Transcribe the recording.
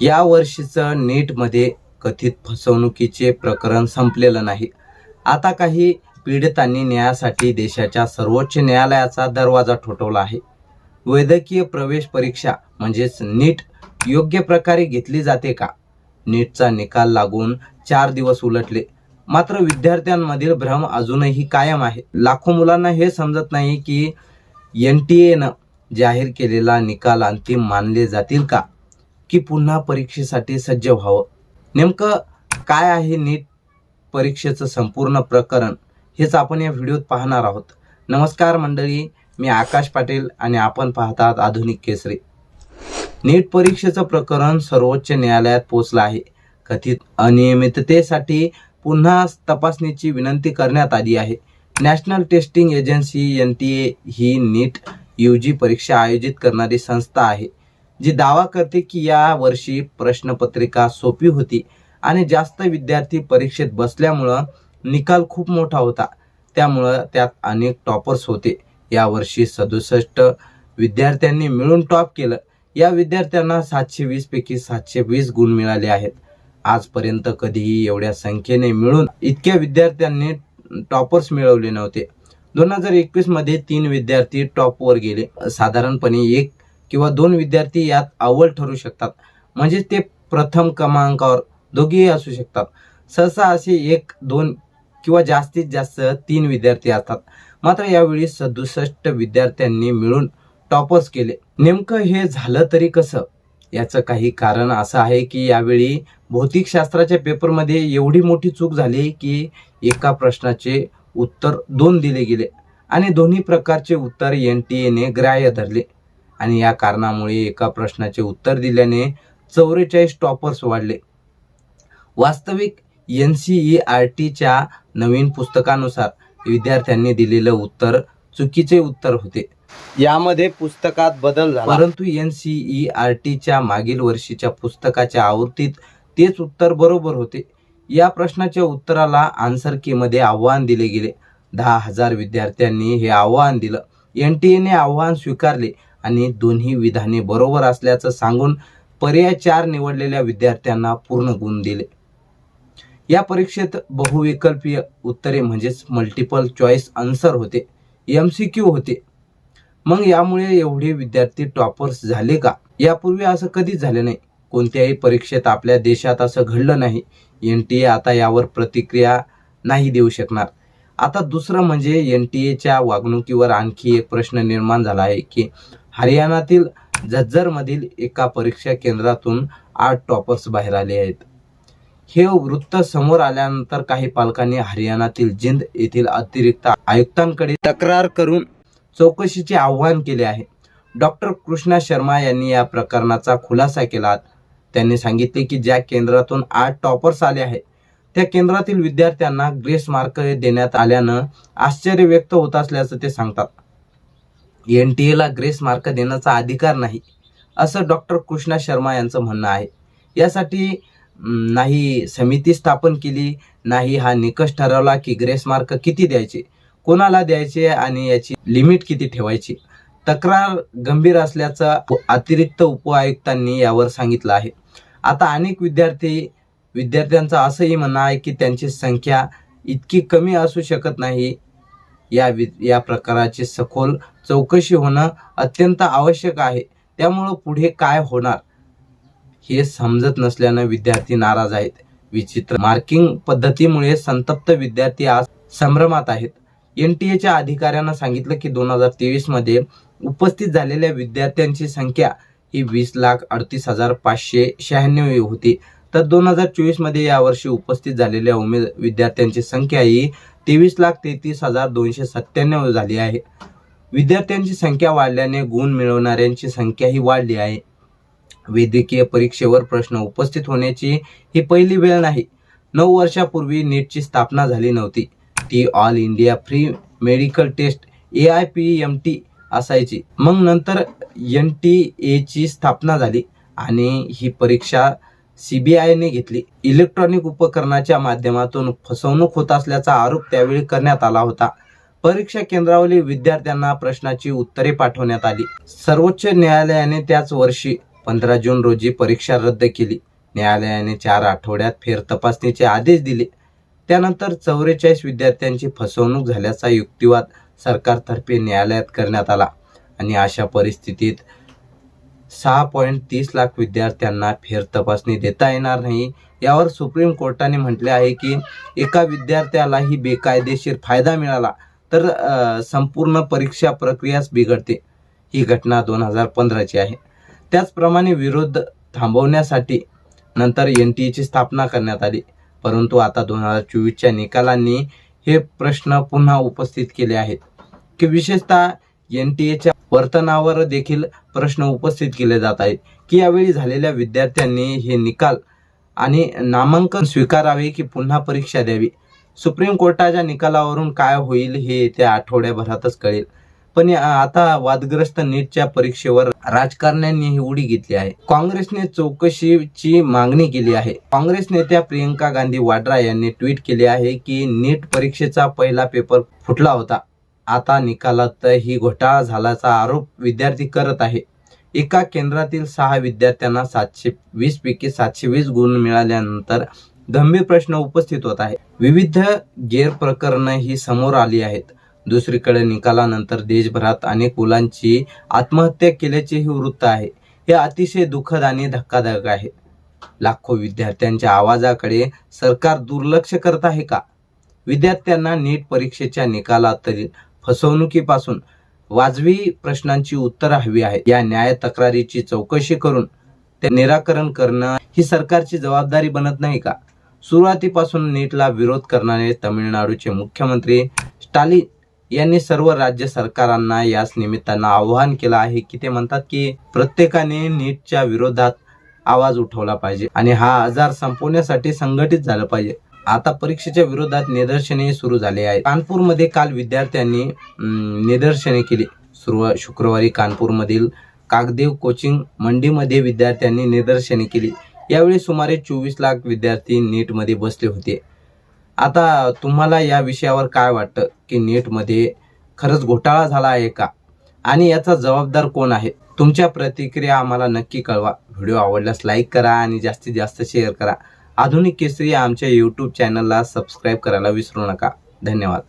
या वर्षीचं नीटमध्ये कथित फसवणुकीचे प्रकरण संपलेलं नाही. आता काही पीडितांनी न्यायासाठी देशाच्या सर्वोच्च न्यायालयाचा दरवाजा ठोठवला आहे. वैद्यकीय प्रवेश परीक्षा म्हणजेच नीट योग्य प्रकारे घेतली जाते का? नीटचा निकाल लागून चार दिवस उलटले. मात्र विद्यार्थ्यांमधील भ्रम अजूनही कायम आहे. लाखो मुलांना हे समजत नाही की एन टी एनं जाहीर केलेला निकाल अंतिम मानले जातील का? की पुन्हा परीक्षेसाठी सज्ज व्हावं. नेमकं काय आहे नीट परीक्षेचं संपूर्ण प्रकरण हेच आपण या व्हिडिओत पाहणार आहोत. नमस्कार मंडळी मी आकाश पाटील आणि आपण पाहतात आधुनिक केसरी. नीट परीक्षेचं प्रकरण सर्वोच्च न्यायालयात पोहोचलं आहे. कथित अनियमिततेसाठी पुन्हा तपासणीची विनंती करण्यात आली आहे. National testing agency N T A he NEET U G परीक्षा आयोजित करणारी संस्था आहे. जी दावा करते की या वर्षी प्रश्नपत्रिका सोपी होती आणि जास्त विद्यार्थी परीक्षेत बसल्यामुळं निकाल खूप मोठा होता. त्यामुळं त्यात अनेक टॉपर्स होते. यावर्षी सदुसष्ट विद्यार्थ्यांनी मिळून टॉप केलं. या विद्यार्थ्यांना सातशे वीस पैकी सातशे वीस गुण मिळाले आहेत. आजपर्यंत कधीही एवढ्या संख्येने मिळून इतक्या विद्यार्थ्यांनी टॉपर्स मिळवले नव्हते. दोन हजार एकवीसमध्ये तीन विद्यार्थी टॉपवर गेले. साधारणपणे एक किंवा दोन विद्यार्थी यात अव्वल ठरू शकतात. म्हणजे ते प्रथम क्रमांकावर दोघेही असू शकतात. सहसा असे एक दोन किंवा जास्तीत जास्त तीन विद्यार्थी असतात. मात्र यावेळी सदुसष्ट विद्यार्थ्यांनी मिळून टॉपर्स केले. नेमकं हे झालं तरी कसं? याचं काही कारण असं आहे की यावेळी भौतिकशास्त्राच्या पेपरमध्ये एवढी मोठी चूक झाली की एका प्रश्नाचे उत्तर दोन दिले गेले आणि दोन्ही प्रकारचे उत्तर एन टी एने ग्राह्य धरले. आणि या कारणामुळे एका प्रश्नाचे उत्तर दिल्याने चौवेचाळीस टॉपर्स वाढले. वास्तविक एन सी ई आर टीच्या नवीन पुस्तकानुसार विद्यार्थ्यांनी दिलेलं उत्तर चुकीचे उत्तर होते. यामध्ये पुस्तकात बदल झाला. परंतु एन सी ई आर टीच्या मागील वर्षीच्या पुस्तकाच्या आवृत्तीत तेच उत्तर बरोबर होते. या प्रश्नाच्या उत्तराला आन्सरमध्ये आव्हान दिले गेले. दहा हजार विद्यार्थ्यांनी हे आव्हान दिलं. एन टी एने आव्हान स्वीकारले. आणि दोन्ही विधाने बरोबर असल्याचं सांगून पर्याय चार निवडलेल्या विद्यार्थ्यांना पूर्ण गुण दिले. या परीक्षेत बहुविकल्पीय उत्तरे म्हणजेच मल्टिपल चॉईस आन्सर होते एम सी क्यू होते. मग यामुळे एवढे विद्यार्थी टॉपर्स झाले का? यापूर्वी असं कधीच झालं नाही. कोणत्याही परीक्षेत आपल्या देशात असं घडलं नाही. एन टी ए आता यावर प्रतिक्रिया नाही देऊ शकणार. आता दुसरं म्हणजे एन टी एच्या वागणुकीवर आणखी एक प्रश्न निर्माण झाला आहे की हरियाणातील झज्जरमधील एका परीक्षा केंद्रातून आठ टॉपर्स बाहेर आले आहेत. हे वृत्त समोर आल्यानंतर काही पालकांनी हरियाणातील जिंद येथील अतिरिक्त आयुक्तांकडे तक्रार करून चौकशीचे आव्हान केले आहे. डॉक्टर कृष्णा शर्मा यांनी या प्रकरणाचा खुलासा केला त्यांनी सांगितले की ज्या केंद्रातून आठ टॉपर्स आले आहेत त्या केंद्रातील विद्यार्थ्यांना ग्रेस मार्क देण्यात आल्यानं आश्चर्य व्यक्त होत असल्याचं ते सांगतात. एन टी एला ग्रेस मार्क देण्याचा अधिकार नाही असं डॉक्टर कृष्णा शर्मा यांचं म्हणणं आहे. यासाठी नाही समिती स्थापन केली नाही हा निकष ठरवला की ग्रेस मार्क किती द्यायचे कोणाला द्यायचे आणि याची लिमिट किती ठेवायची. तक्रार गंभीर असल्याचं अतिरिक्त उपआयुक्तांनी यावर सांगितलं आहे. आता अनेक विद्यार्थी विद्यार्थ्यांचं असंही म्हणणं आहे की त्यांची संख्या इतकी कमी असू शकत नाही या वि या प्रकाराची सखोल चौकशी होणं अत्यंत आवश्यक आहे. त्यामुळं पुढे काय होणार? हे समजत नसल्यानं विद्यार्थी नाराज आहेत. विचित्र मार्किंग पद्धतीमुळे संतप्त विद्यार्थी आज संभ्रमात आहेत. एन टी एच्या अधिकाऱ्यांना सांगितलं की दोन हजार तेवीसमध्ये उपस्थित झालेल्या विद्यार्थ्यांची संख्या ही वीस लाख अडतीस हजार पाचशे शहाण्णव होती. तर दोन हजार चोवीसमध्ये यावर्षी उपस्थित झालेल्या उमेद विद्यार्थ्यांची संख्या ही तेवीस लाख तेहतीस हजार दोनशे सत्त्याण्णव झाली आहे. विद्यार्थ्यांची संख्या वाढल्याने गुण मिळवणाऱ्यांची संख्याही वाढली आहे. वैद्यकीय परीक्षेवर प्रश्न उपस्थित होण्याची ही पहिली वेळ नाही. नऊ वर्षापूर्वी नीटची स्थापना झाली नव्हती. ती all India free medical test A I P M T असायची. मग नंतर एन टी एची स्थापना झाली आणि ही परीक्षा सी बी आयने घेतली. इलेक्ट्रॉनिक उपकरणाच्या माध्यमातून फसवणूक होत असल्याचा आरोप त्यावेळी करण्यात आला होता. परीक्षा केंद्रावरील विद्यार्थ्यांना प्रश्नाची उत्तरे पाठवण्यात आली. सर्वोच्च न्यायालयाने त्याच वर्षी पंधरा जून रोजी परीक्षा रद्द केली. न्यायालयाने चार आठवड्यात फेर तपासणीचे आदेश दिले. त्यानंतर चौवेचाळीस विद्यार्थ्यांची फसवणूक झाल्याचा युक्तिवाद सरकारतर्फे न्यायालयात करण्यात आला. आणि अशा परिस्थितीत सहा पॉईंट तीस लाख विद्यार्थ्यांना फेर तपासणी देता येणार नाही. यावर सुप्रीम कोर्टाने म्हटले आहे की एका विद्यार्थ्यालाही बेकायदेशीर फायदा मिळाला तर संपूर्ण परीक्षा प्रक्रियाच बिघडते. ही घटना दोन हजार पंधराची आहे. त्याचप्रमाणे विरोध थांबवण्यासाठी नंतर एन टी एची स्थापना करण्यात आली. परंतु आता दोन हजार चोवीसच्या निकालांनी हे प्रश्न पुन्हा उपस्थित केले आहेत की विशेषतः एन टी एच्या वर्तनावर देखील प्रश्न उपस्थित केले जात आहेत की यावेळी झालेल्या विद्यार्थ्यांनी हे निकाल आणि नामांकन स्वीकारावे की पुन्हा परीक्षा द्यावी? सुप्रीम कोर्टाच्या निकालावरून काय होईल हे येत्या आठवड्याभरातच कळेल. पण या- आता वादग्रस्त नीटच्या परीक्षेवर राजकारण्यांनी ही उडी घेतली आहे. काँग्रेसने चौकशीची मागणी केली आहे. काँग्रेस नेत्या प्रियंका गांधी वाड्रा यांनी ट्विट केले आहे की नीट परीक्षेचा पहिला पेपर फुटला होता. आता निकालात ही घोटाळा झाल्याचा आरोप विद्यार्थी करत आहे. एका केंद्रातील सहा विद्यार्थ्यांना सातशे वीस पैकी सातशे वीस गुण मिळाल्यानंतर गंभीर प्रश्न उपस्थित होत आहे विविध गैरप्रकरण ही समोर आली आहेत. दुसरीकडे निकालानंतर देशभरात अनेक मुलांची आत्महत्या केल्याचेही वृत्त आहे. हे अतिशय दुःखद आणि धक्कादायक आहे. लाखो विद्यार्थ्यांच्या आवाजाकडे सरकार दुर्लक्ष करत आहे का? विद्यार्थ्यांना नीट परीक्षेच्या निकालातील फसवणुकीपासून वाजवी प्रश्नांची उत्तरं हवी आहेत. या न्याय तक्रारीची चौकशी करून ते निराकरण करणं ही सरकारची जबाबदारी बनत नाही का? सुरुवातीपासून नीटला विरोध करणारे तमिळनाडूचे मुख्यमंत्री स्टालिन यांनी सर्व राज्य सरकारांना याच निमित्तानं आवाहन केलं आहे की ते म्हणतात की प्रत्येकाने नीटच्या विरोधात आवाज उठवला पाहिजे आणि हा आजार संपवण्यासाठी संघटित झालं पाहिजे. आता परीक्षेच्या विरोधात निदर्शने सुरू झाले आहे कानपूरमध्ये काल विद्यार्थ्यांनी निदर्शने केली. सुरुवात शुक्रवारी कानपूरमधील कागदेव कोचिंग मंडीमध्ये विद्यार्थ्यांनी निदर्शने केली. यावेळी सुमारे चोवीस लाख विद्यार्थी नीटमध्ये बसले होते. आता तुम्हाला या विषयावर काय वाटतं? की नीटमध्ये खरंच घोटाळा झाला आहे का? आणि याचा जबाबदार कोण आहे? तुमच्या प्रतिक्रिया आम्हाला नक्की कळवा. व्हिडिओ आवडल्यास लाईक करा आणि जास्तीत जास्त शेअर करा. आधुनिक केसरी आमच्या यूट्यूब चॅनलला सबस्क्राईब करायला विसरू नका. धन्यवाद.